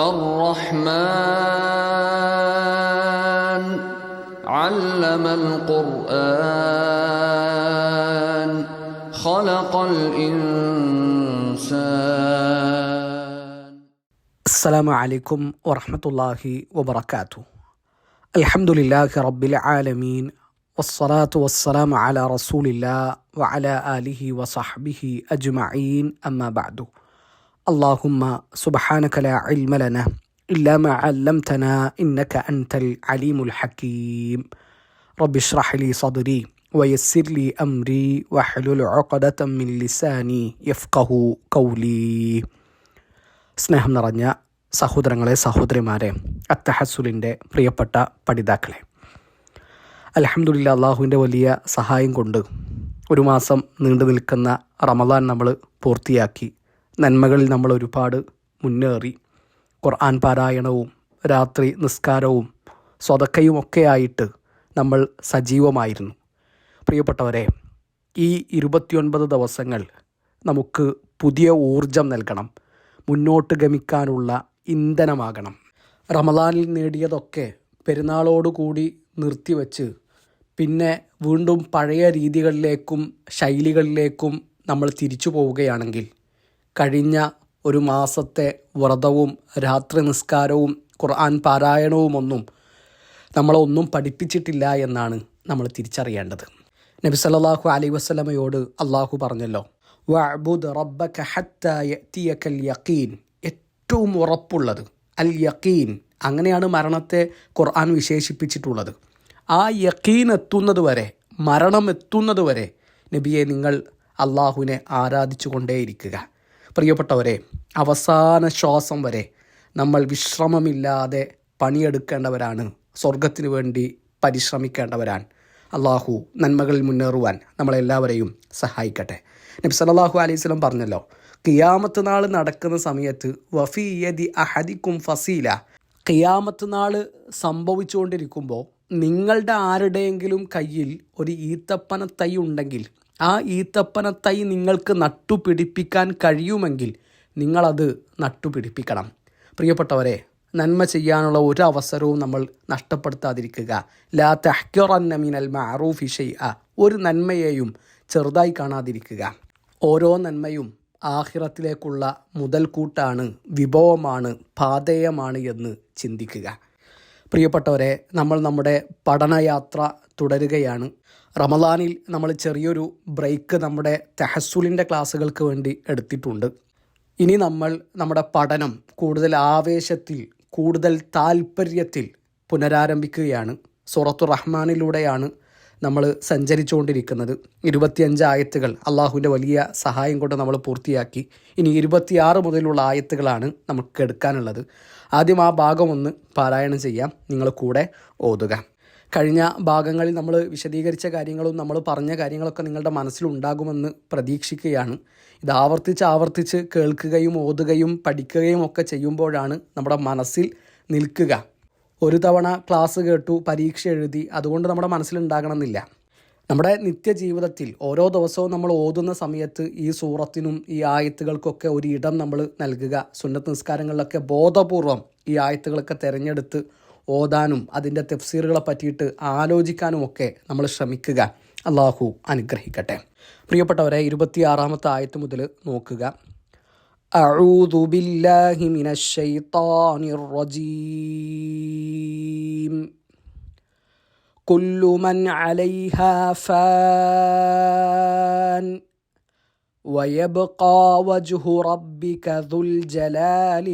الرحمن علم القرآن خلق الإنسان. السلام عليكم ورحمة الله وبركاته. الحمد لله رب العالمين والصلاة والسلام على رسول الله وعلى آله وصحبه أجمعين أما بعد. اللهم سبحانك لا علم لنا إلا ما علمتنا إنك أنت العليم الحكيم رب اشرح لي صدري ويسر لي أمري واحلل عقدة من لساني يفقه قولي സ്നേഹം നിറഞ്ഞ സഹോദരങ്ങളെ സഹോദരിമാരെ അത്തഹസുലിൻ്റെ പ്രിയപ്പെട്ട പഠിതാക്കളെ അലഹമുല്ല അള്ളാഹുവിൻ്റെ വലിയ സഹായം കൊണ്ട് ഒരു മാസം നീണ്ടു നിൽക്കുന്ന റമദാൻ നമ്മൾ പൂർത്തിയാക്കി നന്മകളിൽ നമ്മൾ ഒരുപാട് മുന്നേറി. ഖുർആൻ പാരായണവും രാത്രി നിസ്കാരവും സ്വതക്കയും ഒക്കെ ആയിട്ട് നമ്മൾ സജീവമായിരുന്നു. പ്രിയപ്പെട്ടവരെ ഈ ഇരുപത്തിയൊൻപത് ദിവസങ്ങൾ നമുക്ക് പുതിയ ഊർജം നൽകണം. മുന്നോട്ട് ഗമിക്കാനുള്ള ഇന്ധനമാകണം. റമദാനിൽ നേടിയതൊക്കെ പെരുന്നാളോടുകൂടി നിർത്തിവെച്ച് പിന്നെ വീണ്ടും പഴയ രീതികളിലേക്കും ശൈലികളിലേക്കും നമ്മൾ തിരിച്ചു പോവുകയാണെങ്കിൽ കഴിഞ്ഞ ഒരു മാസത്തെ വ്രതവും രാത്രി നിസ്കാരവും ഖുർആൻ പാരായണവുമൊന്നും നമ്മളൊന്നും പഠിപ്പിച്ചിട്ടില്ല എന്നാണ് നമ്മൾ തിരിച്ചറിയേണ്ടത്. നബി സല്ലാഹു അലൈഹി വസ്ലമയോട് അള്ളാഹു പറഞ്ഞല്ലോ റബ്ബക യഖീൻ. ഏറ്റവും ഉറപ്പുള്ളത് അൽ യഖീൻ. അങ്ങനെയാണ് മരണത്തെ ഖുർആൻ വിശേഷിപ്പിച്ചിട്ടുള്ളത്. ആ യഖീൻ എത്തുന്നത് വരെ മരണം എത്തുന്നത് വരെ നബിയെ നിങ്ങൾ അള്ളാഹുവിനെ ആരാധിച്ചു കൊണ്ടേയിരിക്കുക പ്രിയപ്പെട്ടവരെ അവസാന ശ്വാസം വരെ നമ്മൾ വിശ്രമമില്ലാതെ പണിയെടുക്കേണ്ടവരാണ്. സ്വർഗത്തിന് വേണ്ടി പരിശ്രമിക്കേണ്ടവരാണ്. അള്ളാഹു നന്മകളിൽ മുന്നേറുവാൻ നമ്മളെല്ലാവരെയും സഹായിക്കട്ടെ. നബി സല്ലല്ലാഹു അലൈഹി സ്വലം പറഞ്ഞല്ലോ കിയാമത്ത് നാൾ നടക്കുന്ന സമയത്ത് വഫിയതി അഹദിക്കും ഫസീല. കിയാമത്ത് നാൾ സംഭവിച്ചുകൊണ്ടിരിക്കുമ്പോൾ നിങ്ങളുടെ ആരുടെയെങ്കിലും കയ്യിൽ ഒരു ഈത്തപ്പന തൈ ഉണ്ടെങ്കിൽ ആ ഈത്തപ്പനത്തൈ നിങ്ങൾക്ക് നട്ടുപിടിപ്പിക്കാൻ കഴിയുമെങ്കിൽ നിങ്ങളത് നട്ടുപിടിപ്പിക്കണം. പ്രിയപ്പെട്ടവരെ നന്മ ചെയ്യാനുള്ള ഒരു അവസരവും നമ്മൾ നഷ്ടപ്പെടുത്താതിരിക്കുക. ലാ തഹ്ക്കിറന്ന മിനൽ മഅറൂഫി ഷൈഅ. ഒരു നന്മയെയും ചെറുതായി കാണാതിരിക്കുക. ഓരോ നന്മയും ആഹിറത്തിലേക്കുള്ള മുതൽക്കൂട്ടാണ് വിഭവമാണ് പാതേയമാണ് എന്ന് ചിന്തിക്കുക. പ്രിയപ്പെട്ടവരെ നമ്മൾ നമ്മുടെ പഠനയാത്ര തുടരുകയാണ്. റമദാനിൽ നമ്മൾ ചെറിയൊരു ബ്രേക്ക് നമ്മുടെ തെഹസുലിന്റെ ക്ലാസ്സുകൾക്ക് വേണ്ടി എടുത്തിട്ടുണ്ട്. ഇനി നമ്മൾ നമ്മുടെ പഠനം കൂടുതൽ ആവേശത്തിൽ കൂടുതൽ താല്പര്യത്തിൽ പുനരാരംഭിക്കുകയാണ്. സുറത്തു റഹ്മാനിലൂടെയാണ് നമ്മൾ സഞ്ചരിച്ചുകൊണ്ടിരിക്കുന്നത്. ഇരുപത്തിയഞ്ച് ആയത്തുകൾ അള്ളാഹുവിന്റെ വലിയ സഹായം കൊണ്ട് നമ്മൾ പൂർത്തിയാക്കി. ഇനി ഇരുപത്തിയാറ് മുതലുള്ള ആയത്തുകളാണ് നമുക്ക് എടുക്കാനുള്ളത്. ആദ്യം ആ ഭാഗം ഒന്ന് പാരായണം ചെയ്യാം. നിങ്ങൾ കൂടെ ഓതുക. കഴിഞ്ഞ ഭാഗങ്ങളിൽ നമ്മൾ വിശദീകരിച്ച കാര്യങ്ങളും നമ്മൾ പറഞ്ഞ കാര്യങ്ങളൊക്കെ നിങ്ങളുടെ മനസ്സിലുണ്ടാകുമെന്ന് പ്രതീക്ഷിക്കുകയാണ്. ഇത് ആവർത്തിച്ച് ആവർത്തിച്ച് കേൾക്കുകയും ഓതുകയും പഠിക്കുകയും ഒക്കെ ചെയ്യുമ്പോഴാണ് നമ്മുടെ മനസ്സിൽ നിൽക്കുക. ഒരു തവണ ക്ലാസ് കേട്ടു പരീക്ഷ എഴുതി അതുകൊണ്ട് നമ്മുടെ മനസ്സിലുണ്ടാകണമെന്നില്ല. നമ്മുടെ നിത്യജീവിതത്തിൽ ഓരോ ദിവസവും നമ്മൾ ഓതുന്ന സമയത്ത് ഈ സൂറത്തിനും ഈ ആയത്തുകൾക്കൊക്കെ ഒരു ഇടം നമ്മൾ നൽകുക. സുന്നത്ത് നിസ്കാരങ്ങളിലൊക്കെ ബോധപൂർവം ഈ ആയത്തുകളൊക്കെ തിരഞ്ഞെടുത്ത് ഓതാനും അതിൻ്റെ തെഫ്സീറുകളെ പറ്റിയിട്ട് ആലോചിക്കാനും ഒക്കെ നമ്മൾ ശ്രമിക്കുക അള്ളാഹു അനുഗ്രഹിക്കട്ടെ പ്രിയപ്പെട്ടവരെ ഇരുപത്തിയാറാമത്തെ ആയത്ത് മുതൽ നോക്കുക أعوذ بالله من الشيطان الرجيم كل من عليها فان ويبقى وجه ربك ذو الجلال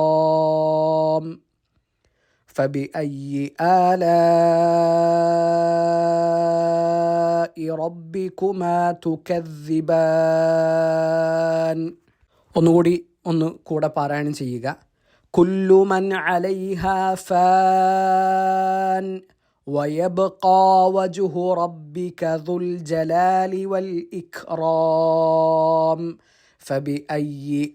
والإكرام فبأي آلاء ربكما تكذبان ഒന്നുകൂടി ഒന്ന് കൂടെ പാരായണം ചെയ്യുക കുല്ലുമൻ അലൈഹ ഫാൻ ويبقى وجه ربك ذو الجلال والإكرام فبأي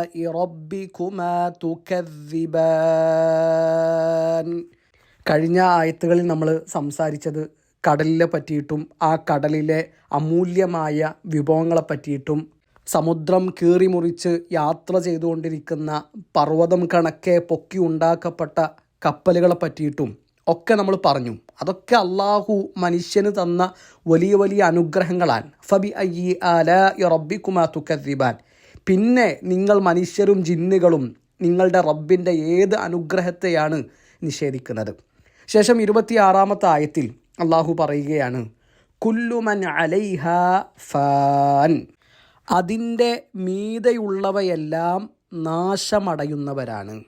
آلاء ربكما تكذبان കഴിഞ്ഞ ആയത്തുകളിൽ നമ്മൾ സംസാരിച്ചത് കടലിനെ പറ്റിയിട്ടും ആ കടലിലെ അമൂല്യമായ വിഭവങ്ങളെ പറ്റിയിട്ടും സമുദ്രം കീറി മുറിച്ച് യാത്ര ചെയ്തുകൊണ്ടിരിക്കുന്ന പർവതം കണക്കെ പൊക്കി ഉണ്ടാക്കപ്പെട്ട കപ്പലുകളെ പറ്റിയിട്ടും ഒക്കെ നമ്മൾ പറഞ്ഞു. അതൊക്കെ അള്ളാഹു മനുഷ്യന് തന്ന വലിയ വലിയ അനുഗ്രഹങ്ങളാണ് ഫബി അയ്യി ആല കുമാർ തുക്കദ്ദിബാൻ. പിന്നെ നിങ്ങൾ മനുഷ്യരും ജിന്നുകളും നിങ്ങളുടെ റബ്ബിന്റെ ഏത് അനുഗ്രഹത്തെയാണ് നിഷേധിക്കുന്നത്? ശേഷം ഇരുപത്തിയാറാമത്തെ ആയത്തിൽ അള്ളാഹു പറയുകയാണ് കുല്ലുമൻ അലൈഹ ഫാൻ. അതിന്റെ മീതയുള്ളവയെല്ലാം നാശമടയുന്നവരാണ്.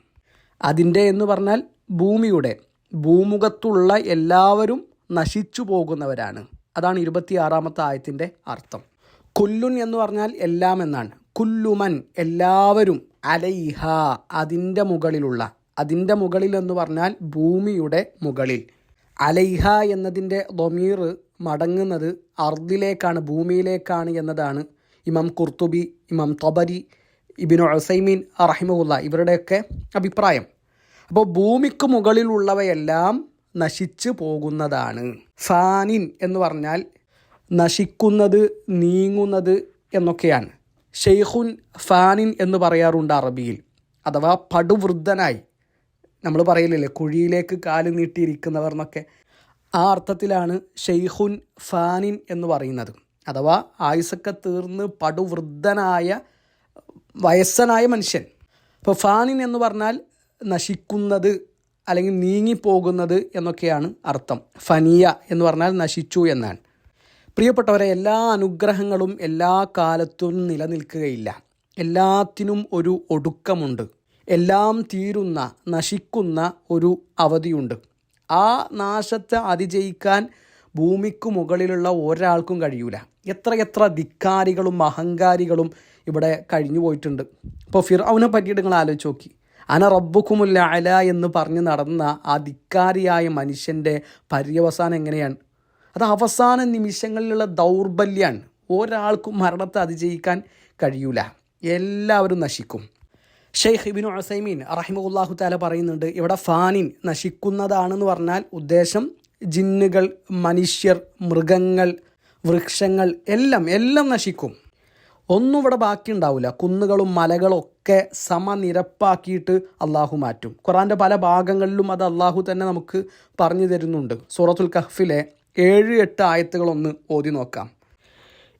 അതിന്റെ എന്ന് പറഞ്ഞാൽ ഭൂമിയുടെ ഭൂമുഖത്തുള്ള എല്ലാവരും നശിച്ചു പോകുന്നവരാണ്. അതാണ് ഇരുപത്തിയാറാമത്തെ ആയത്തിന്റെ അർത്ഥം. കുല്ലുൻ എന്ന് പറഞ്ഞാൽ എല്ലാം എന്നാണ്. കുല്ലുമൻ എല്ലാവരും അലൈഹ അതിന്റെ മുകളിലുള്ള അതിന്റെ മുകളിൽ എന്ന് പറഞ്ഞാൽ ഭൂമിയുടെ മുകളിൽ. അലൈഹ എന്നതിന്റെ ദൊമീർ മടങ്ങുന്നത് അർദിലേക്കാണ് ഭൂമിയിലേക്കാണ് എന്നതാണ് ഇമാം കുർത്തുബി ഇമാം തബരി ഇബിനു അസൈമീൻ റഹിമുല്ല ഇവരുടെയൊക്കെ അഭിപ്രായം. അപ്പോൾ ഭൂമിക്ക് മുകളിലുള്ളവയെല്ലാം നശിച്ചു പോകുന്നതാണ്. ഫാനിൻ എന്ന് പറഞ്ഞാൽ നശിക്കുന്നത് നീങ്ങുന്നത് എന്നൊക്കെയാണ്. ഷെയ്ഖുൻ ഫാനിൻ എന്ന് പറയാറുണ്ട് അറബിയിൽ. അഥവാ പടുവൃദ്ധനായി. നമ്മൾ പറയില്ലേ കുഴിയിലേക്ക് കാൽ നീട്ടിയിരിക്കുന്നവർ എന്നൊക്കെ. ആ അർത്ഥത്തിലാണ് ഷെയ്ഖുൻ ഫാനിൻ എന്ന് പറയുന്നത്. അഥവാ ആയുസൊക്കെ തീർന്ന് പടുവൃദ്ധനായ വയസ്സനായ മനുഷ്യൻ. ഇപ്പോൾ ഫാനിൻ എന്ന് പറഞ്ഞാൽ നശിക്കുന്നത് അല്ലെങ്കിൽ നീങ്ങിപ്പോകുന്നത് എന്നൊക്കെയാണ് അർത്ഥം. ഫനിയ എന്ന് പറഞ്ഞാൽ നശിച്ചു എന്നാണ്. പ്രിയപ്പെട്ടവരെ എല്ലാ അനുഗ്രഹങ്ങളും എല്ലാ കാലത്തും നിലനിൽക്കുകയില്ല. എല്ലാത്തിനും ഒരു ഒടുക്കമുണ്ട്. എല്ലാം തീരുന്ന നശിക്കുന്ന ഒരു അവധിയുണ്ട്. ആ നാശത്തെ അതിജയിക്കാൻ ഭൂമിക്ക് മുകളിലുള്ള ഒരാൾക്കും കഴിയൂല. എത്ര എത്ര ധിക്കാരികളും അഹങ്കാരികളും ഇവിടെ കഴിഞ്ഞു പോയിട്ടുണ്ട്. അപ്പോൾ ഫിർ അവനെ പറ്റിയിട്ട് നിങ്ങൾ ആലോചിച്ച് നോക്കി. അന റബ്ബുക്കുമുല്ല അല എന്ന് പറഞ്ഞ് നടന്ന ആ ധിക്കാരിയായ മനുഷ്യന്റെ പര്യവസാനം എങ്ങനെയാണ്? അത് അവസാന നിമിഷങ്ങളിലുള്ള ദൗർബല്യമാണ് ഒരാൾക്കും മരണത്തെ അതിജയിക്കാൻ കഴിയൂല. എല്ലാവരും നശിക്കും. ഷെയ്ഖ് ഇബിനു അസൈമീൻ റഹിമുല്ലാഹു താല പറയുന്നുണ്ട് ഇവിടെ ഫാനിൻ നശിക്കുന്നതാണെന്ന് പറഞ്ഞാൽ ഉദ്ദേശം ജിന്നുകൾ മനുഷ്യർ മൃഗങ്ങൾ വൃക്ഷങ്ങൾ എല്ലാം എല്ലാം നശിക്കും. ഒന്നും ഇവിടെ ബാക്കി ഉണ്ടാവില്ല കുന്നുകളും മലകളും ഒക്കെ സമനിരപ്പാക്കിയിട്ട് അള്ളാഹു മാറ്റും. ഖുറാന്റെ പല ഭാഗങ്ങളിലും അത് അള്ളാഹു തന്നെ നമുക്ക് പറഞ്ഞു തരുന്നുണ്ട്. സൂറത്തുൽ കഹ്ഫിലെ ഏഴ് എട്ട് ആയത്തുകളൊന്ന് ഓതി നോക്കാം.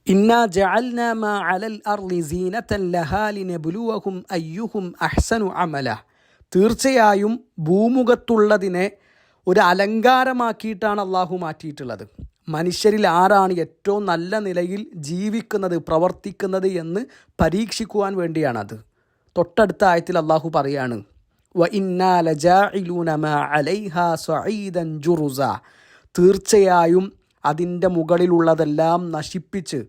ഇന്നാ മാ അലൽ അർളി ലഹാ അയ്യുഹും തീർച്ചയായും ഭൂമുഖത്തുള്ളതിനെ ഒരു അലങ്കാരമാക്കിയിട്ടാണ് അള്ളാഹു മാറ്റിയിട്ടുള്ളത്. മനുഷ്യരിൽ ആരാണ് ഏറ്റവും നല്ല നിലയിൽ ജീവിക്കുന്നത് പ്രവർത്തിക്കുന്നത് എന്ന് പരീക്ഷിക്കുവാൻ വേണ്ടിയാണത്. തൊട്ടടുത്ത ആയത്തിൽ അള്ളാഹു പറയാണ് വ ജുറുസ. തീർച്ചയായും അതിന്റെ മുകളിലുള്ളതെല്ലാം നശിപ്പിച്ച്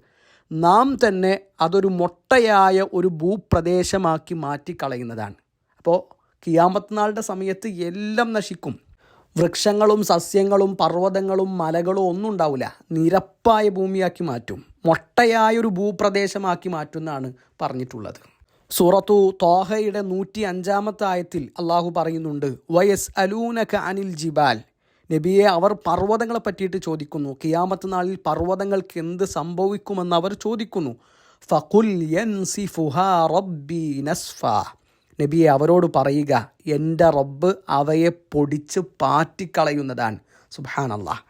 നാം തന്നെ അതൊരു മൊട്ടയായ ഒരു ഭൂപ്രദേശമാക്കി മാറ്റിക്കളയുന്നതാണ്. അപ്പോൾ കിയാമത്ത് നാളുടെ സമയത്ത് എല്ലാം നശിക്കും. വൃക്ഷങ്ങളും സസ്യങ്ങളും പർവതങ്ങളും മലകളും ഒന്നും ഉണ്ടാവില്ല നിരപ്പായ ഭൂമിയാക്കി മാറ്റും. മൊട്ടയായൊരു ഭൂപ്രദേശമാക്കി മാറ്റുമെന്നാണ് പറഞ്ഞിട്ടുള്ളത്. സൂറത്തു തോഹയുടെ നൂറ്റി അഞ്ചാമത്തെ ആയത്തിൽ അള്ളാഹു പറയുന്നുണ്ട് വയസ് അലൂനക അനിൽ ജിബാൽ. നബിയെ അവർ പർവതങ്ങളെ പറ്റിയിട്ട് ചോദിക്കുന്നു. കിയാമത്ത് നാളിൽ പർവതങ്ങൾക്ക് എന്ത് സംഭവിക്കുമെന്ന് അവർ ചോദിക്കുന്നു. യൻസിഫുഹാ റബ്ബി നസ്ഫ. നബിയെ അവരോട് പറയുക എന്റെ റബ്ബ് അവയെ പൊടിച്ച് പാറ്റിക്കളയുന്നതാണ്. അള്ളാഹ്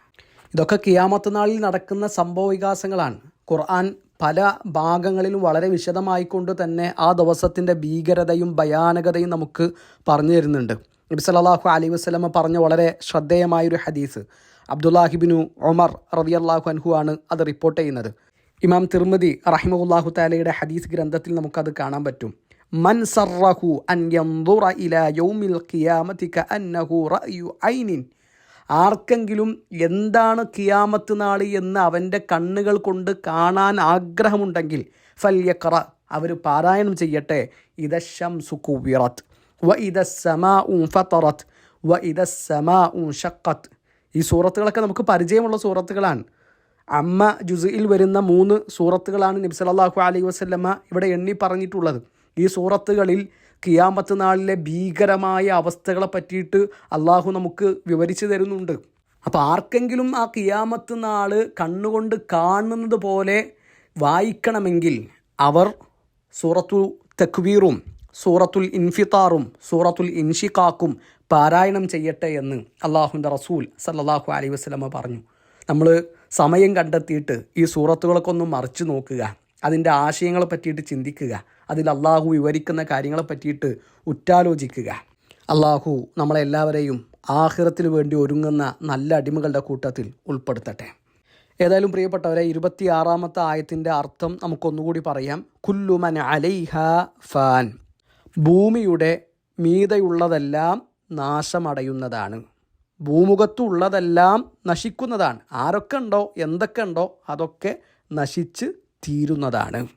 ഇതൊക്കെ കിയാമത്ത് നാളിൽ നടക്കുന്ന സംഭവ വികാസങ്ങളാണ്. ഖുർആൻ പല ഭാഗങ്ങളിലും വളരെ വിശദമായിക്കൊണ്ട് തന്നെ ആ ദിവസത്തിന്റെ ഭീകരതയും ഭയാനകതയും നമുക്ക് പറഞ്ഞു തരുന്നുണ്ട്. നബി സലാഹു അലൈഹി വസ്ലമ പറഞ്ഞ വളരെ ശ്രദ്ധേയമായൊരു ഹദീസ്. അബ്ദുല്ലാഹിബിനു ഒമർ റബി അള്ളാഹു അൻഹു ആണ് അത് റിപ്പോർട്ട് ചെയ്യുന്നത്. ഇമാം തിർമതി റഹിമുല്ലാഹു താലയുടെ ഹദീസ് ഗ്രന്ഥത്തിൽ നമുക്കത് കാണാൻ പറ്റും. മൻ സറഹു അൻ യൗമിൽ ഖിയാമത്തി കഅന്നഹു റഅയു ഐനിൻ. ആർക്കെങ്കിലും എന്താണ് കിയാമത്ത് നാളി എന്ന് അവന്റെ കണ്ണുകൾ കൊണ്ട് കാണാൻ ആഗ്രഹമുണ്ടെങ്കിൽ ഫല്യക്ര അവർ പാരായണം ചെയ്യട്ടെ. ഇദശം സുഖുവിറത്ത് വ ഇദ സമാ ഫത്തറത്ത് വ ഇദ സമാ ഷക്കത്ത് ഈ സൂറത്തുകളൊക്കെ നമുക്ക് പരിചയമുള്ള സൂറത്തുകളാണ്. അമ്മ ജുസയിൽ വരുന്ന മൂന്ന് സൂറത്തുകളാണ് നബി സല്ലല്ലാഹു അലൈഹി വസല്ലമ ഇവിടെ എണ്ണി പറഞ്ഞിട്ടുള്ളത്. ഈ സൂറത്തുകളിൽ കിയാമത്ത് നാളിലെ ഭീകരമായ അവസ്ഥകളെ പറ്റിയിട്ട് അള്ളാഹു നമുക്ക് വിവരിച്ചു തരുന്നുണ്ട്. അപ്പോൾ ആർക്കെങ്കിലും ആ കിയാമത്ത് നാൾ കണ്ണുകൊണ്ട് കാണുന്നത് പോലെ വായിക്കണമെങ്കിൽ അവർ സൂറത്തു തക്വീറും സൂറത്തുൽ ഇൻഫിത്താറും സൂറത്തുൽ ഇൻഷിഖാക്കും പാരായണം ചെയ്യട്ടെ എന്ന് അള്ളാഹുവിന്റെ റസൂൽ സല്ലാഹു അലൈഹി വസ്ലമ പറഞ്ഞു. നമ്മൾ സമയം കണ്ടെത്തിയിട്ട് ഈ സൂറത്തുകളൊക്കെ ഒന്ന് മറിച്ച് നോക്കുക. അതിന്റെ ആശയങ്ങളെ പറ്റിയിട്ട് ചിന്തിക്കുക. അതിൽ അള്ളാഹു വിവരിക്കുന്ന കാര്യങ്ങളെ പറ്റിയിട്ട് ഉറ്റാലോചിക്കുക. അള്ളാഹു നമ്മളെല്ലാവരെയും ആഹിറത്തിന് വേണ്ടി ഒരുങ്ങുന്ന നല്ല അടിമകളുടെ കൂട്ടത്തിൽ ഉൾപ്പെടുത്തട്ടെ. ഏതായാലും പ്രിയപ്പെട്ടവരെ ഇരുപത്തിയാറാമത്തെ ആയത്തിന്റെ അർത്ഥം നമുക്കൊന്നുകൂടി പറയാം. കുല്ലുമൻ അലൈഹ ഫാൻ. ഭൂമിയുടെ മീതയുള്ളതെല്ലാം നാശമടയുന്നതാണ്. ഭൂമുഖത്തുള്ളതെല്ലാം നശിക്കുന്നതാണ്. ആരൊക്കെ ഉണ്ടോ എന്തൊക്കെ ഉണ്ടോ അതൊക്കെ നശിച്ച് തീരുന്നതാണ്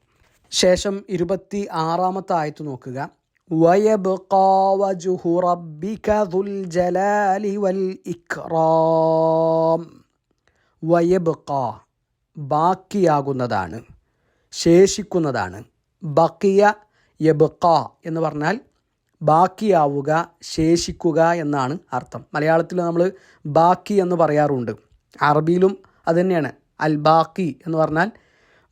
ശേഷം ഇരുപത്തി ആറാമത്തെ ആയത്ത് നോക്കുക ويبقى وجه ربك ذو الجلال والإكرام വയബക്ക ബാക്കിയാകുന്നതാണ് ശേഷിക്കുന്നതാണ് ബക്കിയ യബക്ക എന്ന് പറഞ്ഞാൽ ബാക്കിയാവുക ശേഷിക്കുക എന്നാണ് അർത്ഥം മലയാളത്തിൽ നമ്മൾ ബാക്കി എന്ന് പറയാറുണ്ട് അറബിയിലും അത് തന്നെയാണ് അൽ ബാക്കി എന്ന് പറഞ്ഞാൽ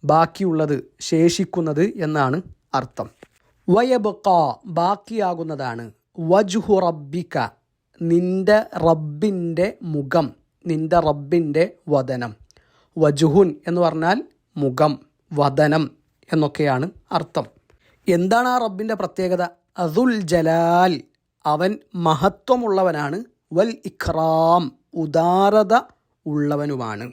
ബാക്കിയുള്ളത് ശേഷിക്കുന്നത് എന്നാണ് അർത്ഥം. വയബക്ക ബാക്കിയാകുന്നതാണ്. വജുഹു റബ്ബിക്ക നിന്റെ റബ്ബിന്റെ മുഖം നിന്റെ റബ്ബിന്റെ വദനം. വജുഹുൻ എന്ന് പറഞ്ഞാൽ മുഖം വദനം എന്നൊക്കെയാണ് അർത്ഥം. എന്താണ് ആ റബ്ബിന്റെ പ്രത്യേകത? അതുൽ ജലാൽ അവൻ മഹത്വമുള്ളവനാണ്. വൽ ഇഖ്റാം ഉദാരത ഉള്ളവനുമാണ്.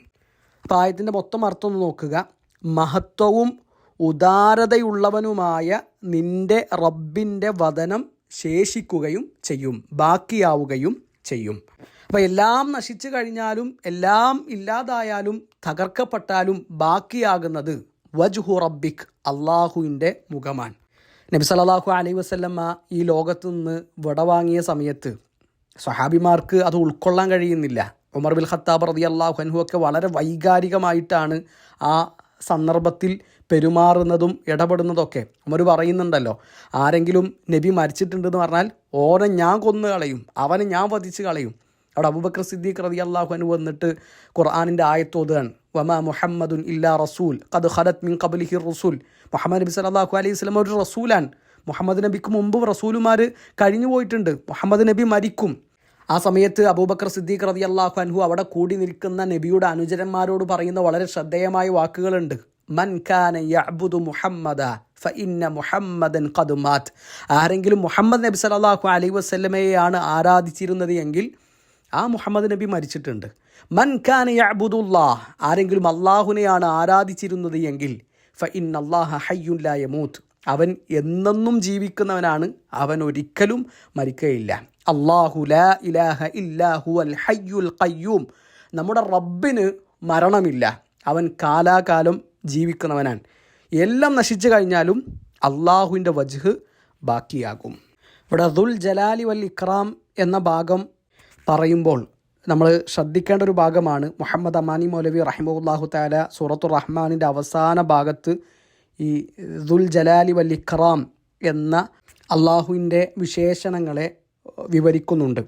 പ്രായത്തിന്റെ മൊത്തം അർത്ഥം ഒന്ന് നോക്കുക. മഹത്വവും ഉദാരതയുള്ളവനുമായ നിന്റെ റബ്ബിന്റെ വതനം ശേഷിക്കുകയും ചെയ്യും ബാക്കിയാവുകയും ചെയ്യും. അപ്പോൾ എല്ലാം നശിച്ചു കഴിഞ്ഞാലും എല്ലാം ഇല്ലാതായാലും തകർക്കപ്പെട്ടാലും ബാക്കിയാകുന്നത് വജ്ഹു റബ്ബിക് അള്ളാഹുവിന്റെ മുഖമാൻ നബി സലാഹു അലൈ വസ്ല്ലമ്മ ഈ ലോകത്ത് നിന്ന് വിടവാങ്ങിയ സമയത്ത് സ്വഹാബിമാർക്ക് അത് ഉൾക്കൊള്ളാൻ കഴിയുന്നില്ല. ഉമർ ബിൽ ഖത്താബ് റതി അള്ളാഹു അൻഹു ഒക്കെ വളരെ വൈകാരികമായിട്ടാണ് ആ സന്ദർഭത്തിൽ പെരുമാറുന്നതും ഇടപെടുന്നതൊക്കെ ഉമർ പറയുന്നുണ്ടല്ലോ. ആരെങ്കിലും നബി മരിച്ചിട്ടുണ്ടെന്ന് പറഞ്ഞാൽ ഓനെ ഞാൻ കൊന്നു കളയും അവനെ ഞാൻ വധിച്ച് കളയും. അവിടെ അബൂബക്കർ സിദ്ദീഖ് റതി അള്ളാഹു അനു വന്നിട്ട് ഖുർആാനിന്റെ ആയത്തോതുകയാണ് വമ മുഹമ്മദുൻ ഇല്ലാ റസൂൽ ഖദ് ഖലത് മിൻ കബലിഹിർ റസൂൽ. മുഹമ്മദ് നബി സലാഹു അലൈഹി വസല്ലം ഒരു റസൂലാണ്. മുഹമ്മദ് നബിക്ക് മുമ്പ് റസൂലുമാർ കഴിഞ്ഞു പോയിട്ടുണ്ട്. മുഹമ്മദ് നബി മരിക്കും. ആ സമയത്ത് അബൂബക്കർ സിദ്ദീഖ് റതി അള്ളാഹു അൻഹു അവിടെ കൂടി നിൽക്കുന്ന നബിയുടെ അനുചരന്മാരോട് പറയുന്ന വളരെ ശ്രദ്ധേയമായ വാക്കുകളുണ്ട്. മൻ ഖാന യഅ്ബുദു മുഹമ്മദ ഫഇന്ന മുഹമ്മദൻ ഖദ് മാറ്റ് ആരെങ്കിലും മുഹമ്മദ് നബി സല്ലല്ലാഹു അലൈഹി വസല്ലമയെയാണ് ആരാധിച്ചിരുന്നത് എങ്കിൽ ആ മുഹമ്മദ് നബി മരിച്ചിട്ടുണ്ട്. മൻ ഖാന യഅ്ബുദുല്ലാഹ് ആരെങ്കിലും അള്ളാഹുനെയാണ് ആരാധിച്ചിരുന്നത് എങ്കിൽ ഫ അള്ളാഹ ഹയ്യുൻ ലാ യമൂത്ത്. അവൻ എന്നെന്നും ജീവിക്കുന്നവനാണ്. അവൻ ഒരിക്കലും മരിക്കുകയില്ല അള്ളാഹു ലാ ഇലാഹ ഇല്ലാഹു അൽ ഹയ്യുൽ ഖയ്യൂം. നമ്മുടെ റബ്ബിന് മരണമില്ല. അവൻ കാലാകാലം ജീവിക്കുന്നവനാണ്. എല്ലാം നശിച്ചു കഴിഞ്ഞാലും അള്ളാഹുവിന്റെ വജ്ഹ് ബാക്കിയാകും. ഇവിടെ ദുൽ ജലാലി വൽ ഇക്രാം എന്ന ഭാഗം പറയുമ്പോൾ നമ്മൾ ശ്രദ്ധിക്കേണ്ട ഒരു ഭാഗമാണ് മുഹമ്മദ് അമാനി മൗലവി റഹിമുല്ലാഹു താല സൂറത്തു റഹ്മാനിന്റെ അവസാന ഭാഗത്ത് ഈ ദുൽ ജലാലി വൽ ഇക്രാം എന്ന അള്ളാഹുവിന്റെ വിശേഷണങ്ങളെ വിവരിക്കുന്നുണ്ട്.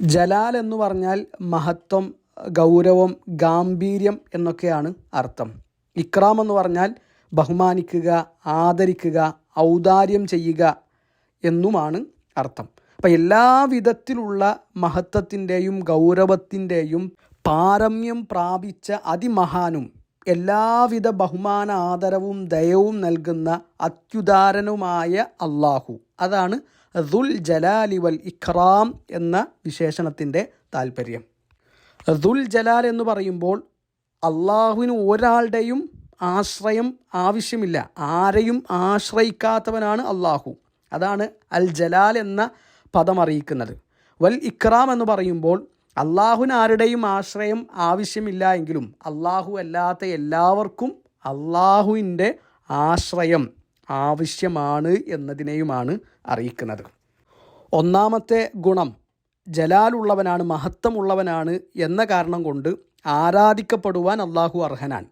ജലാൽ എന്ന് പറഞ്ഞാൽ മഹത്വം ഗൗരവം ഗാംഭീര്യം എന്നൊക്കെയാണ് അർത്ഥം. ഇക്രാം എന്ന് പറഞ്ഞാൽ ബഹുമാനിക്കുക ആദരിക്കുക ഔദാര്യം ചെയ്യുക എന്നുമാണ് അർത്ഥം. അപ്പം എല്ലാ വിധത്തിലുള്ള മഹത്വത്തിന്റെയും ഗൗരവത്തിന്റെയും പാരമ്യം പ്രാപിച്ച അതിമഹാനും എല്ലാവിധ ബഹുമാന ആദരവും ദയവും നൽകുന്ന അത്യുദാരനുമായ അള്ളാഹു അതാണ് ദുൽ ജലാലി വൽ ഇഖ്റാം എന്ന വിശേഷണത്തിന്റെ താല്പര്യം ദുൽ ജലാൽ എന്ന് പറയുമ്പോൾ അള്ളാഹുവിന് ഒരാളുടെയും ആശ്രയം ആവശ്യമില്ല. ആരെയും ആശ്രയിക്കാത്തവനാണ് അള്ളാഹു അതാണ് അൽ ജലാൽ എന്ന പദം അറിയിക്കുന്നത്. വൽ ഇക്രാം എന്ന് പറയുമ്പോൾ അള്ളാഹുവിന് ആരുടെയും ആശ്രയം ആവശ്യമില്ല എങ്കിലും അള്ളാഹു അല്ലാത്ത എല്ലാവർക്കും അള്ളാഹുവിന്റെ ആശ്രയം ആവശ്യമാണ് എന്നതിനെയുമാണ് അറിയിക്കുന്നത്. ഒന്നാമത്തെ ഗുണം ജലാലുള്ളവനാണ് മഹത്വമുള്ളവനാണ് എന്ന കാരണം കൊണ്ട് ആരാധിക്കപ്പെടുവാൻ അള്ളാഹു അർഹനാണ്.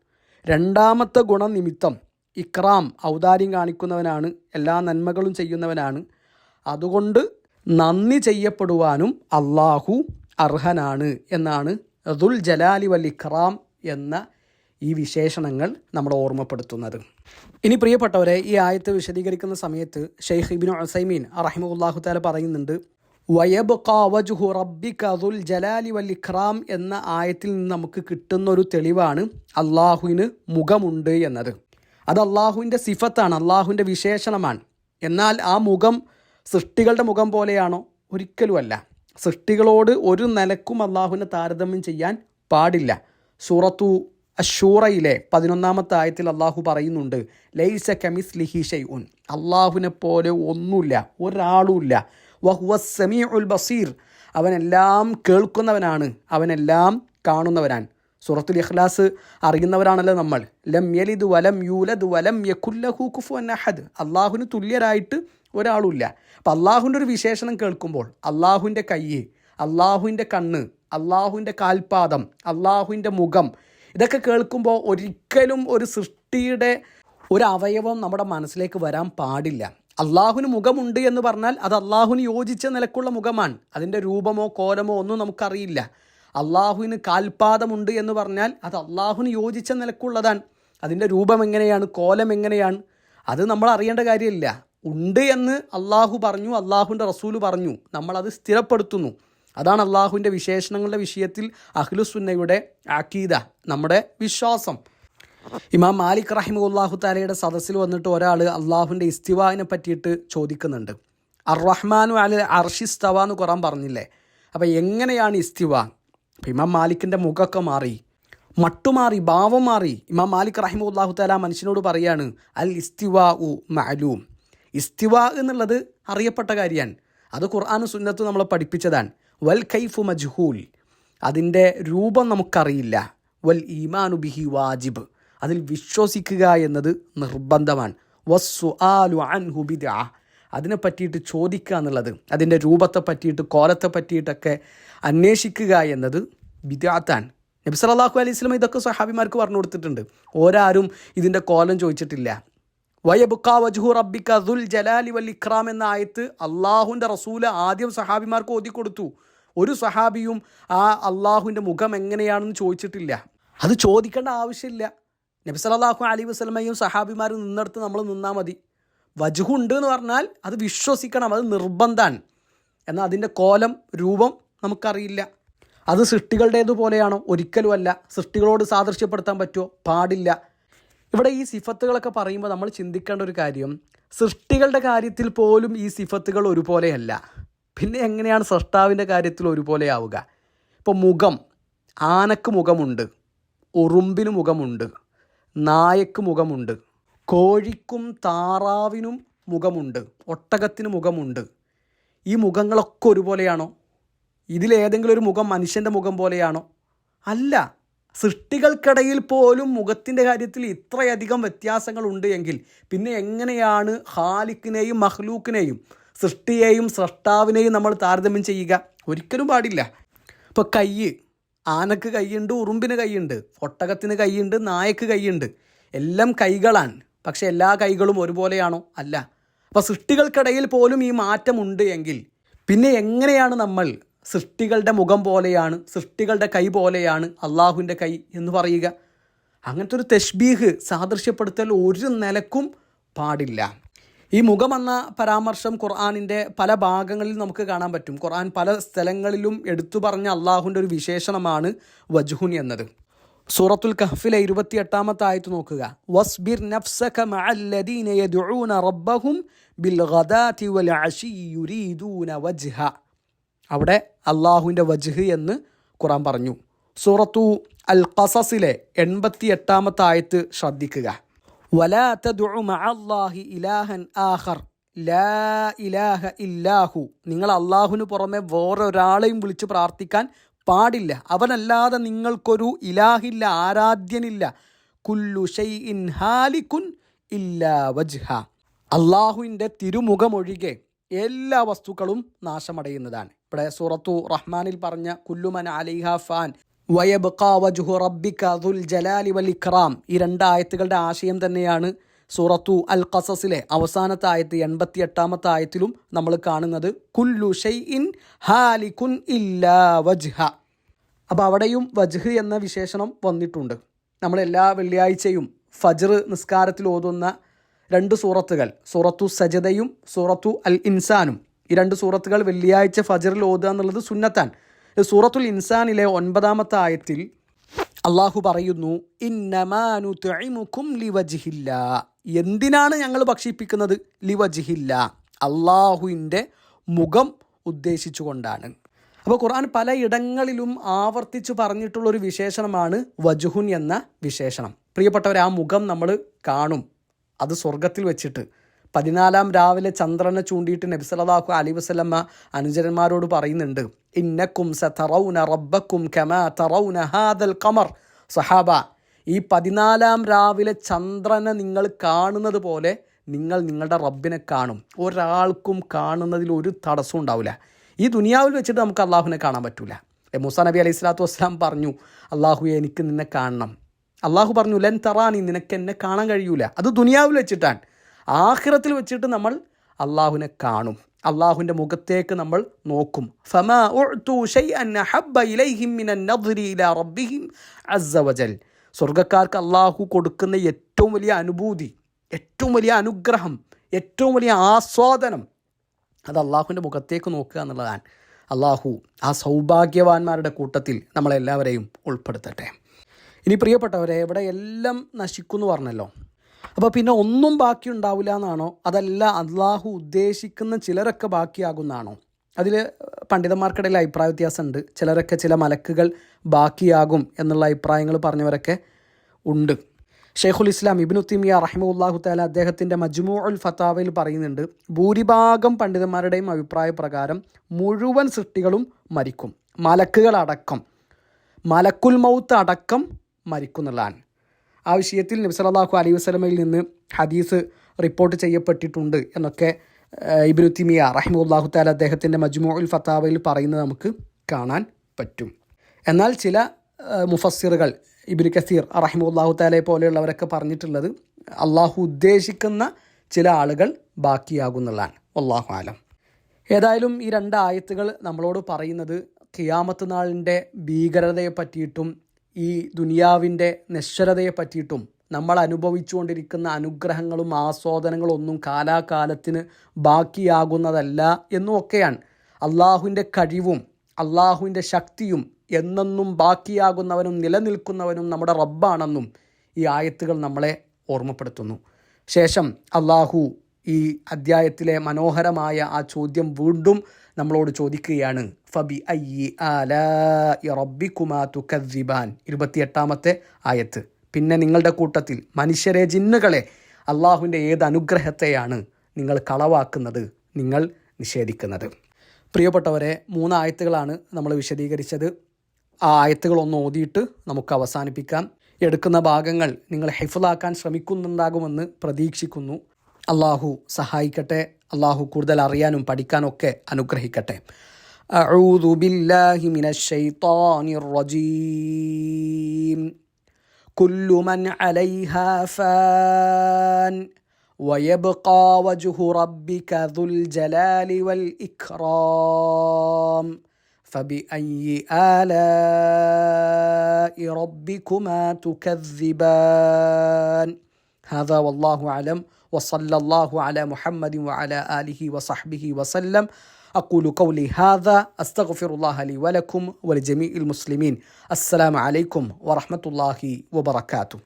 രണ്ടാമത്തെ ഗുണം നിമിത്തം ഇക്രാം ഔദാര്യം കാണിക്കുന്നവനാണ് എല്ലാ നന്മകളും ചെയ്യുന്നവനാണ്. അതുകൊണ്ട് നന്ദി ചെയ്യപ്പെടുവാനും അള്ളാഹു അർഹനാണ് എന്നാണ് ദുൽ ജലാലി വൽ ഖറാം എന്ന ഈ വിശേഷണങ്ങൾ നമ്മൾ ഓർമ്മപ്പെടുത്തുന്നത്. ഇനി പ്രിയപ്പെട്ടവരെ ഈ ആയത്ത് വിശദീകരിക്കുന്ന സമയത്ത് ഷെയ്ഖ് ഇബിൻ അസൈമീൻ റഹിമുല്ലാഹു താല പറയുന്നുണ്ട് വയബ് കാവജുഹു റബ്ബിക ദുൽ ജലാലി വൽ ഇക്റാം എന്ന ആയത്തിൽ നിന്ന് നമുക്ക് കിട്ടുന്ന ഒരു തെളിവാണ് അള്ളാഹുവിന് മുഖമുണ്ട് എന്നത്. അത് അള്ളാഹുവിന്റെ സിഫത്താണ് അള്ളാഹുവിന്റെ വിശേഷണമാണ്. എന്നാൽ ആ മുഖം സൃഷ്ടികളുടെ മുഖം പോലെയാണോ? ഒരിക്കലുമല്ല. സൃഷ്ടികളോട് ഒരു നിലക്കും അള്ളാഹുവിനെ താരതമ്യം ചെയ്യാൻ പാടില്ല. സൂറത്തു അഷൂറയിലെ പതിനൊന്നാമത്തെ ആയത്തിൽ അള്ളാഹു പറയുന്നുണ്ട് ലൈസ കമിസ് ലിഹി ഷൈഉൻ. അള്ളാഹുവിനെ പോലെ ഒന്നുമില്ല ഒരാളുമില്ല. വഹുവ സമീ ഉൽ ബസീർ. അവനെല്ലാം കേൾക്കുന്നവനാണ് അവനെല്ലാം കാണുന്നവനാണ് സൂറത്തുൽ ഇഖ്ലാസ് അറിയുന്നവരാണല്ലോ നമ്മൾ. ലം യലിദ് വലം യൂലദ് വലം യക്കുല്ലഹു കുഫു അഹദ്. അള്ളാഹുവിന് തുല്യരായിട്ട് ഒരാളുമില്ല. അപ്പം അള്ളാഹുവിന്റെ ഒരു വിശേഷണം കേൾക്കുമ്പോൾ അള്ളാഹുവിന്റെ കൈ അള്ളാഹുവിന്റെ കണ്ണ് അള്ളാഹുവിന്റെ കാൽപാദം അള്ളാഹുവിന്റെ മുഖം ഇതൊക്കെ കേൾക്കുമ്പോൾ ഒരിക്കലും ഒരു സൃഷ്ടിയുടെ ഒരു അവയവം നമ്മുടെ മനസ്സിലേക്ക് വരാൻ പാടില്ല. അള്ളാഹുവിന് മുഖമുണ്ട് എന്ന് പറഞ്ഞാൽ അത് അള്ളാഹുവിന് യോജിച്ച നിലക്കുള്ള മുഖമാണ്. അതിന്റെ രൂപമോ കോലമോ ഒന്നും നമുക്കറിയില്ല. അള്ളാഹുവിന് കാൽപാദമുണ്ട് എന്ന് പറഞ്ഞാൽ അത് അള്ളാഹുവിന് യോജിച്ച നിലക്കുള്ളതാണ്. അതിന്റെ രൂപം എങ്ങനെയാണ് കോലം എങ്ങനെയാണ് അത് നമ്മൾ അറിയേണ്ട കാര്യമില്ല. ഉണ്ട് എന്ന് അള്ളാഹു പറഞ്ഞു അള്ളാഹുവിന്റെ റസൂൽ പറഞ്ഞു. നമ്മളത് സ്ഥിരപ്പെടുത്തുന്നു. അതാണ് അള്ളാഹുവിന്റെ വിശേഷണങ്ങളുടെ വിഷയത്തിൽ അഖിലുസുന്നയുടെ ആക്കീദ നമ്മുടെ വിശ്വാസം. ഇമാം മാലിക് റഹിമുല്ലാഹു താലയുടെ സദസ്സിൽ വന്നിട്ട് ഒരാൾ അള്ളാഹുവിന്റെ ഇസ്തിവാനെ പറ്റിയിട്ട് ചോദിക്കുന്നുണ്ട്. അർ റഹ്മാനു അല അർഷിസ്തവ എന്ന് ഖുറാൻ പറഞ്ഞില്ലേ? അപ്പോൾ എങ്ങനെയാണ് ഇസ്തിവ? അപ്പം ഇമാം മാലിക്കിന്റെ മുഖമൊക്കെ മാറി. മട്ടുമാറി ഭാവം മാറി. ഇമാം മാലിക് റഹിമുല്ലാഹു താല മനുഷ്യനോട് പറയാണ് അൽ ഇസ്തിവാ ഉ മഅലൂം. ഇസ്തിവ എന്നുള്ളത് അറിയപ്പെട്ട കാര്യമാണ്. അത് ഖുർആാനും സുന്നത്തും നമ്മളെ പഠിപ്പിച്ചതാണ്. വൽ കൈഫു മജ്ഹൂൽ. അതിന്റെ രൂപം നമുക്കറിയില്ല. വൽ ഈമാനു ബിഹി വാജിബ്. അതിൽ വിശ്വസിക്കുക എന്നത് നിർബന്ധമാണ്. വസ്സു ആലു അൻഹു ബിദ. അതിനെ പറ്റിയിട്ട് ചോദിക്കുക എന്നുള്ളത് അതിന്റെ രൂപത്തെ പറ്റിയിട്ട് കോലത്തെ പറ്റിയിട്ടൊക്കെ അന്വേഷിക്കുക എന്നത് ബിദാത്താൻ നബി സല്ലല്ലാഹു അലൈഹി സ്വലം ഇതൊക്കെ സഹാബിമാർക്ക് പറഞ്ഞു കൊടുത്തിട്ടുണ്ട്. ഓരാരും ഇതിന്റെ കോലം ചോദിച്ചിട്ടില്ല. വയബുക്ക വജുഹു റബ്ബിക്ക ദുൽ ജലാലി വൽ ഇക്രാം എന്ന ആയത്ത് അള്ളാഹുവിന്റെ റസൂൽ ആദ്യം സഹാബിമാർക്ക് ഓതിക്കൊടുത്തു. ഒരു സഹാബിയും ആ അള്ളാഹുവിന്റെ മുഖം എങ്ങനെയാണെന്ന് ചോദിച്ചിട്ടില്ല. അത് ചോദിക്കേണ്ട ആവശ്യമില്ല. നബി സലാഹു അലി വസ്ലമയും സഹാബിമാരും നിന്നെടുത്ത് നമ്മൾ നിന്നാൽ മതി. വജുഹുണ്ട് എന്ന് പറഞ്ഞാൽ അത് വിശ്വസിക്കണം അത് നിർബന്ധമാണ്. എന്നാൽ അതിന്റെ കോലം രൂപം നമുക്കറിയില്ല. അത് സൃഷ്ടികളുടേതുപോലെയാണോ? ഒരിക്കലുമല്ല. സൃഷ്ടികളോട് സാദൃശ്യപ്പെടുത്താൻ പറ്റുമോ? പാടില്ല. ഇവിടെ ഈ സിഫത്തുകളൊക്കെ പറയുമ്പോൾ നമ്മൾ ചിന്തിക്കേണ്ട ഒരു കാര്യം സൃഷ്ടികളുടെ കാര്യത്തിൽ പോലും ഈ സിഫത്തുകൾ ഒരുപോലെയല്ല. പിന്നെ എങ്ങനെയാണ് സൃഷ്ടാവിന്റെ കാര്യത്തിൽ ഒരുപോലെയാവുക? ഇപ്പോൾ മുഖം ആനക്ക് മുഖമുണ്ട് ഉറുമ്പിന് മുഖമുണ്ട് നായക്ക് മുഖമുണ്ട് കോഴിക്കും താറാവിനും മുഖമുണ്ട് ഒട്ടകത്തിന് മുഖമുണ്ട്. ഈ മുഖങ്ങളൊക്കെ ഒരുപോലെയാണോ? ഇതിലേതെങ്കിലും ഒരു മുഖം മനുഷ്യന്റെ മുഖം പോലെയാണോ? അല്ല. സൃഷ്ടികൾക്കിടയിൽ പോലും മുഖത്തിന്റെ കാര്യത്തിൽ ഇത്രയധികം വ്യത്യാസങ്ങൾ ഉണ്ട് എങ്കിൽ പിന്നെ എങ്ങനെയാണ് ഹാലിക്കിനെയും മഹ്ലൂക്കിനെയും സൃഷ്ടിയെയും സൃഷ്ടാവിനെയും നമ്മൾ താരതമ്യം ചെയ്യുക? ഒരിക്കലും പാടില്ല. ഇപ്പോൾ കൈ ആനക്ക് കൈയുണ്ട് ഉറുമ്പിന് കൈയുണ്ട് ഒട്ടകത്തിന് കൈയുണ്ട് നായക്ക് കൈയുണ്ട്. എല്ലാം കൈകളാണ്. പക്ഷേ എല്ലാ കൈകളും ഒരുപോലെയാണോ? അല്ല. അപ്പോൾ സൃഷ്ടികൾക്കിടയിൽ പോലും ഈ മാറ്റമുണ്ട് എങ്കിൽ പിന്നെ എങ്ങനെയാണ് നമ്മൾ സൃഷ്ടികളുടെ മുഖം പോലെയാണ് സൃഷ്ടികളുടെ കൈ പോലെയാണ് അള്ളാഹുവിന്റെ കൈ എന്ന് പറയുക. അങ്ങനത്തെ ഒരു തെഷ്ബീഹ് സാദൃശ്യപ്പെടുത്തൽ ഒരു നിലക്കും പാടില്ല. ഈ മുഖമെന്ന പരാമർശം ഖുർആാനിന്റെ പല ഭാഗങ്ങളിൽ നമുക്ക് കാണാൻ പറ്റും. ഖുർആൻ പല സ്ഥലങ്ങളിലും എടുത്തു പറഞ്ഞ അള്ളാഹുവിന്റെ ഒരു വിശേഷണമാണ് വജുഹുൻ എന്നത്. സൂറത്തുൽ കഹ്ഫിലെ ഇരുപത്തി എട്ടാമത്തെ ആയത്ത് നോക്കുക. വസ്ബിർ നഫ്സക യദുഊന റബ്ബഹും ബിൽ ഗദാതി വൽ വജ്ഹ. അവിടെ അള്ളാഹുവിന്റെ വജ്ഹ് എന്ന് ഖുറാൻ പറഞ്ഞു. സൂറത്തു അൽ ഖസസിലെ എൺപത്തി എട്ടാമത്തെ ആയത്ത് ശ്രദ്ധിക്കുക നിങ്ങൾ അള്ളാഹുവിന് പുറമെ വേറൊരാളെയും വിളിച്ച് പ്രാർത്ഥിക്കാൻ പാടില്ല. അവനല്ലാതെ നിങ്ങൾക്കൊരു ഇലാഹില്ല ആരാധ്യനില്ല. കുല്ലു ഷൈഇൻ ഹാലിക്കുൻ വജ്ഹ. അള്ളാഹുവിന്റെ തിരുമുഖമൊഴികെ എല്ലാ വസ്തുക്കളും നാശമടയുന്നതാണ്. ഇവിടെ സൂറത്തു റഹ്മാനിൽ പറഞ്ഞ കുല്ലുമൻ അലിഹ ഫാൻ വയബ്ഖു റബ്ബിക ദുൽ ജലാലി വൽ ഇക്രാം. ഈ രണ്ട് ആയത്തുകളുടെ ആശയം തന്നെയാണ് സൂറത്തു അൽ ഖസസിലെ അവസാനത്തെ ആയത്ത് എൺപത്തി എട്ടാമത്തെ ആയത്തിലും നമ്മൾ കാണുന്നത് കുല്ലു ഷെയ്ഇൻ ഹാലിക്കുൻ ഇല്ലാ വജ്ഹ. അപ്പോൾ അവിടെയും വജ്ഹ് എന്ന വിശേഷണം വന്നിട്ടുണ്ട്. നമ്മൾ എല്ലാ വെള്ളിയാഴ്ചയും ഫജ്ർ നിസ്കാരത്തിൽ ഓതുന്ന രണ്ട് സൂറത്തുകൾ സൂറത്തു സജതയും സൂറത്തു അൽ ഇൻസാനും ഈ രണ്ട് സൂറത്തുകൾ വെള്ളിയാഴ്ച ഫജറിൽ ഓതുക എന്നുള്ളത് സുന്നത്താൻ. സൂറത്തുൽ ഇൻസാനിലെ ഒൻപതാമത്തെ ആയത്തിൽ അള്ളാഹു പറയുന്നു ഇന്നമാനു എന്തിനാണ് ഞങ്ങൾ ഭക്ഷിപ്പിക്കുന്നത്? ലിവജിഹില്ല. അള്ളാഹുവിന്റെ മുഖം ഉദ്ദേശിച്ചുകൊണ്ടാണ്. അപ്പോൾ ഖുർആൻ പലയിടങ്ങളിലും ആവർത്തിച്ച് പറഞ്ഞിട്ടുള്ളൊരു വിശേഷണമാണ് വജുഹുൻ എന്ന വിശേഷണം. പ്രിയപ്പെട്ടവർ ആ മുഖം നമ്മൾ കാണും. അത് സ്വർഗത്തിൽ വെച്ചിട്ട്. പതിനാലാം രാവിലെ ചന്ദ്രനെ ചൂണ്ടിയിട്ട് നബി സല്ലല്ലാഹു അലൈഹി വസല്ലമ്മ അനുചരന്മാരോട് പറയുന്നുണ്ട് ഇന്നക്കും സതറൗന റബ്ബക്കും കമാ തറൗന ഹാദൽ ഖമർ. സഹാബ ഈ പതിനാലാം രാവിലെ ചന്ദ്രനെ നിങ്ങൾ കാണുന്നത് പോലെ നിങ്ങൾ നിങ്ങളുടെ റബ്ബിനെ കാണും. ഒരാൾക്കും കാണുന്നതിൽ ഒരു തടസ്സവും ഉണ്ടാവില്ല. ഈ ദുനിയാവിൽ വെച്ചിട്ട് നമുക്ക് അള്ളാഹുവിനെ കാണാൻ പറ്റൂല. മൂസ നബി അലൈഹി സ്വലാത്തു വസ്സലാം പറഞ്ഞു അള്ളാഹു എനിക്ക് നിന്നെ കാണണം. അള്ളാഹു പറഞ്ഞു ലൻ തറാനി നിനക്ക് എന്നെ കാണാൻ കഴിയൂല. അത് ദുനിയാവിൽ വെച്ചിട്ടാണ്. ആഖിറത്തിൽ വെച്ചിട്ട് നമ്മൾ അള്ളാഹുവിനെ കാണും. അള്ളാഹുവിന്റെ മുഖത്തേക്ക് നമ്മൾ നോക്കും. സ്വർഗക്കാർക്ക് അള്ളാഹു കൊടുക്കുന്ന ഏറ്റവും വലിയ അനുഭൂതി ഏറ്റവും വലിയ അനുഗ്രഹം ഏറ്റവും വലിയ ആസ്വാദനം അത് അള്ളാഹുവിന്റെ മുഖത്തേക്ക് നോക്കുക എന്നുള്ളതാണ്. അള്ളാഹു ആ സൗഭാഗ്യവാന്മാരുടെ കൂട്ടത്തിൽ നമ്മളെല്ലാവരെയും ഉൾപ്പെടുത്തട്ടെ. ഇനി പ്രിയപ്പെട്ടവരെ ഇവിടെ എല്ലാം നശിക്കുമെന്ന് പറഞ്ഞല്ലോ. അപ്പോൾ പിന്നെ ഒന്നും ബാക്കി ഉണ്ടാവില്ല എന്നാണോ? അതല്ല അള്ളാഹു ഉദ്ദേശിക്കുന്ന ചിലരൊക്കെ ബാക്കിയാകുന്നാണോ? അതിൽ പണ്ഡിതന്മാർക്കിടയിൽ അഭിപ്രായ വ്യത്യാസമുണ്ട്. ചിലരൊക്കെ ചില മലക്കുകൾ ബാക്കിയാകും എന്നുള്ള അഭിപ്രായങ്ങൾ പറഞ്ഞവരൊക്കെ ഉണ്ട്. ഷെയ്ഖുൽ ഇസ്ലാം ഇബിനു തിമിയ റഹിമുല്ലാഹു താല അദ്ദേഹത്തിന്റെ മജ്മു ഉൽ ഫത്താവയിൽ പറയുന്നുണ്ട് ഭൂരിഭാഗം പണ്ഡിതന്മാരുടെയും അഭിപ്രായ പ്രകാരം മുഴുവൻ സൃഷ്ടികളും മരിക്കും. മലക്കുകളടക്കം. മലക്കുൽ മൗത്ത് അടക്കം മരിക്കുന്നുള്ളതാണ്. ആ വിഷയത്തിൽ നബി സല്ലല്ലാഹു അലൈഹി വസല്ലമയിൽ നിന്ന് ഹദീസ് റിപ്പോർട്ട് ചെയ്യപ്പെട്ടിട്ടുണ്ട് എന്നൊക്കെ ഇബ്നു തിമിയ റഹിമുല്ലാഹു താല അദ്ദേഹത്തിന്റെ മജ്മു ഉൽ ഫത്താവയിൽ പറയുന്നത് നമുക്ക് കാണാൻ പറ്റും. എന്നാൽ ചില മുഫസ്സിറുകൾ ഇബിന് കസീർ റഹിമുല്ലാഹു താലയെ പോലെയുള്ളവരൊക്കെ പറഞ്ഞിട്ടുള്ളത് അള്ളാഹു ഉദ്ദേശിക്കുന്ന ചില ആളുകൾ ബാക്കിയാകുന്നുള്ളതാണ് അള്ളാഹു ആലം. ഏതായാലും ഈ രണ്ട് ആയത്തുകൾ നമ്മളോട് പറയുന്നത് ഖിയാമത്ത് നാളിന്റെ ഭീകരതയെ പറ്റിയിട്ടും ഈ ദുനിയാവിന്റെ നശ്വരതയെ പറ്റിയിട്ടും നമ്മൾ അനുഭവിച്ചുകൊണ്ടിരിക്കുന്ന അനുഗ്രഹങ്ങളും ആസ്വാദനങ്ങളും ഒന്നും കാലാകാലത്തിന് ബാക്കിയാകുന്നതല്ല എന്നുമൊക്കെയാണ് അള്ളാഹുവിന്റെ കഴിവും അള്ളാഹുവിന്റെ ശക്തിയും എന്നെന്നും ബാക്കിയാകുന്നവനും നിലനിൽക്കുന്നവനും നമ്മുടെ റബ്ബാണെന്നും ഈ ആയത്തുകൾ നമ്മളെ ഓർമ്മപ്പെടുത്തുന്നു. ശേഷം അള്ളാഹു ഈ അദ്ധ്യായത്തിലെ മനോഹരമായ ആ ചോദ്യം വീണ്ടും നമ്മളോട് ചോദിക്കുകയാണ് ഫബി അയ്യി ആലാ റബ്ബിക്കുമാ തുക്കദ്ദിബാൻ? ഇരുപത്തിയെട്ടാമത്തെ ആയത്ത്. പിന്നെ നിങ്ങളുടെ കൂട്ടത്തിൽ മനുഷ്യരെ ജിന്നുകളെ അള്ളാഹുവിന്റെ ഏത് അനുഗ്രഹത്തെയാണ് നിങ്ങൾ കളവാക്കുന്നത് നിങ്ങൾ നിഷേധിക്കുന്നത്? പ്രിയപ്പെട്ടവരെ മൂന്ന് ആയത്തുകളാണ് നമ്മൾ വിശദീകരിച്ചത്. ആ ആയത്തുകളൊന്ന് ഓതിയിട്ട് നമുക്ക് അവസാനിപ്പിക്കാം. എടുക്കുന്ന ഭാഗങ്ങൾ നിങ്ങൾ ഹെഫിലാക്കാൻ ശ്രമിക്കുന്നുണ്ടാകുമെന്ന് പ്രതീക്ഷിക്കുന്നു. അള്ളാഹു സഹായിക്കട്ടെ അള്ളാഹു കൂടുതൽ അറിയാനും പഠിക്കാനും ഒക്കെ അനുഗ്രഹിക്കട്ടെ أعوذ بالله من الشيطان الرجيم كل من عليها فان ويبقى وجه ربك ذو الجلال والإكرام فبأي آلاء ربكما تكذبان هذا والله أعلم وصلى الله على محمد وعلى آله وصحبه وسلم. أقول قولي هذا أستغفر الله لي ولكم ولجميع المسلمين. السلام عليكم ورحمة الله وبركاته.